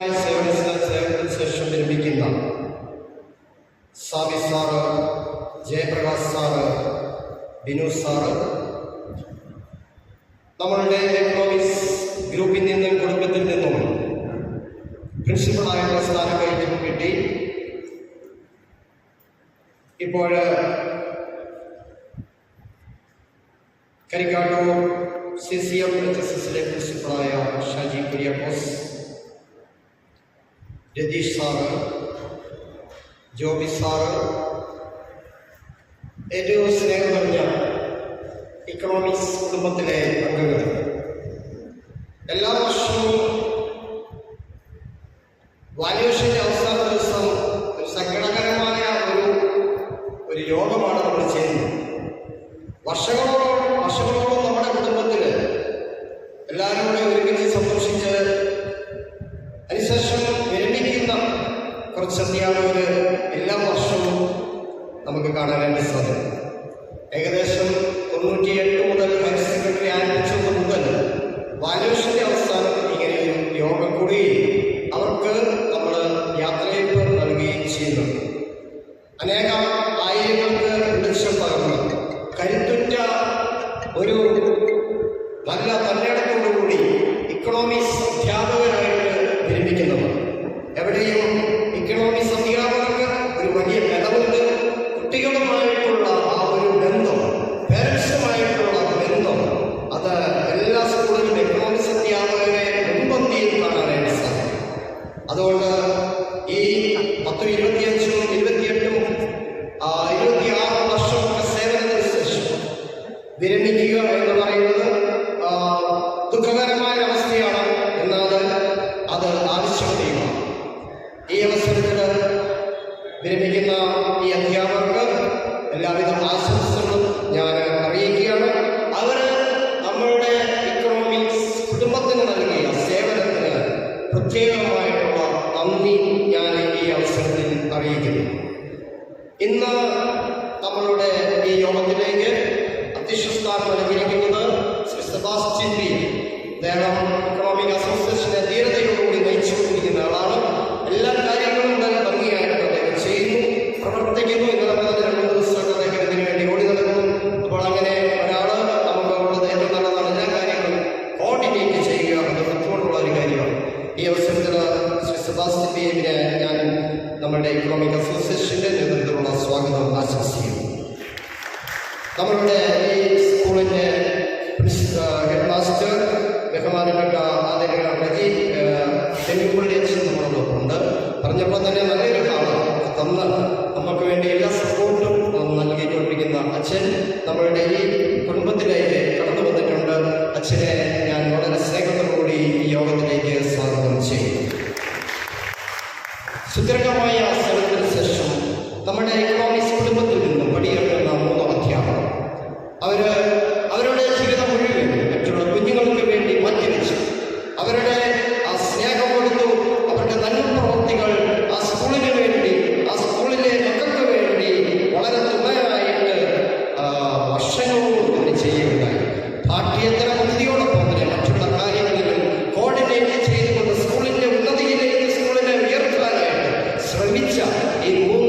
സേവനത്തിന് ശേഷം നിർമ്മിക്കുന്ന Sabi sir Jayaprakash sir Binu sir നമ്മളുടെ എക്കണോമിക്സ് ഗ്രൂപ്പിൽ നിന്നും കുടുംബത്തിൽ നിന്നും പ്രിൻസിപ്പളായുള്ള സ്ഥാനക്കയറ്റം കിട്ടി ഇപ്പോൾ Karikkattoor C C M H S എസിലെ പ്രിൻസിപ്പളായ ഷാജി കുര്യാക്കോസ് രതീഷ് സാറ് ജോബി സാറ് ഏറ്റവും സ്നേഹം നിറഞ്ഞ ഇക്കണോമിക്സ് കുടുംബത്തിലെ അംഗങ്ങൾ. എല്ലാ വർഷവും വാല്യൂഷന്റെ അവസാന ദിവസം ഒരു സങ്കടകരമായ ഒരു ഒരു യോഗമാണ് നമ്മൾ ചെയ്യുന്നത്. വർഷങ്ങളോളം വർഷങ്ങളോളം നമ്മുടെ കുടുംബത്തിൽ എല്ലാവരും കൂടെ ഒരുമിച്ച് സന്തോഷിച്ച് അതിനുശേഷം വിരമിക്കുന്ന കുറച്ച് അധ്യാപകർ എല്ലാ വർഷവും നമുക്ക് കാണാനായിട്ട് സാധിക്കും. ഏകദേശം തൊണ്ണൂറ്റിയെട്ട് മുതൽ ഹയർ സെക്കൻഡറി ആരംഭിച്ചത് മുതൽ വാല്യൂഷന്റെ അവസാനം ഇങ്ങനെ ഒരു യോഗം കൂടി അവർക്ക് നമ്മൾ യാത്രയപ്പ് നൽകുകയും ചെയ്യുന്നുണ്ട് അനേകം ആയിരങ്ങൾക്ക് ലക്ഷം പകർന്ന്. കരുത്തുറ്റ ഒരു നല്ല തന്നെയടത്തോടുകൂടി ഇക്കണോമിക്സ് അധ്യാപകരായിട്ട് അത് ആവശ്യകതയുമാണ് ഈ അവസരത്തിൽ വിരമിക്കുന്ന ഈ അധ്യാപകർക്ക് എല്ലാവിധ ആശംസകളും ഞാൻ അറിയിക്കുകയാണ്. അവർ നമ്മളുടെ ഇക്കണോമിക്സ് കുടുംബത്തിന് നൽകിയ സേവനത്തിന് പ്രത്യേകമായിട്ടുള്ള നന്ദി ഞാൻ ഈ അവസരത്തിൽ അറിയിക്കുന്നു. ഇന്ന് നമ്മളുടെ ഈ യോഗത്തിലേക്ക് അധ്യക്ഷസ്ഥാനം നൽകിയിരിക്കുന്നത് ശ്രീ സെബാസ്റ്റ്യൻ ചിന്തി അദ്ദേഹം ഇക്കണോമിക് അസോസിയേഷന്റെ ധീരതയോടുകൂടി നയിച്ചുകൊണ്ടിരിക്കുന്ന ആളാണ്. എല്ലാ കാര്യങ്ങളും വളരെ ഭംഗിയായിട്ട് അദ്ദേഹം ചെയ്യുന്നു പ്രവർത്തിക്കുന്നു അദ്ദേഹം ഇതിനു വേണ്ടി ഓടി നടക്കുന്നു. അപ്പോൾ അങ്ങനെ ഒരാൾ നമുക്ക് ഉള്ളത് ഏറ്റവും കോർഡിനേറ്റ് ചെയ്യുക അത് ഒരു കാര്യമാണ്. ഈ അവസരത്തിൽ ശ്രീ സെബാസ്റ്റ്യൻ ഞാൻ നമ്മുടെ ഇക്കണോമിക് അസോസിയേഷന്റെ നേതൃത്വത്തിലുള്ള സ്വാഗതം ആശംസിക്കുന്നു. നമ്മളുടെ ഈ സ്കൂളിന്റെ ഹെഡ് മാസ്റ്റർ ബഹുമാനപ്പെട്ട ആദരണീയ റജി തെന്നിപ്പുള്ളി അച്ഛൻ നമ്മളോടൊപ്പമുണ്ട് പറഞ്ഞപ്പോൾ തന്നെ നല്ലൊരു കാണാം തന്ന് നമുക്ക് വേണ്ടി എല്ലാ സപ്പോർട്ടും നൽകിക്കൊണ്ടിരിക്കുന്ന അച്ഛൻ നമ്മളുടെ ഈ കുടുംബത്തിലേക്ക് കടന്നു വന്നിട്ടുണ്ട്. അച്ഛനെ ഞാൻ വളരെ സ്നേഹത്തോടുകൂടി ഈ യോഗത്തിലേക്ക് സ്വാഗതം ചെയ്യുന്നു. സുദൃഢമായ അവസരത്തിന് ശേഷം നമ്മുടെ എക്കണോമിക്സ് കുടുംബത്തിൽ നിന്നും പടിയിറങ്ങുന്ന ശ്രമിച്ച ഈ മൂന്ന്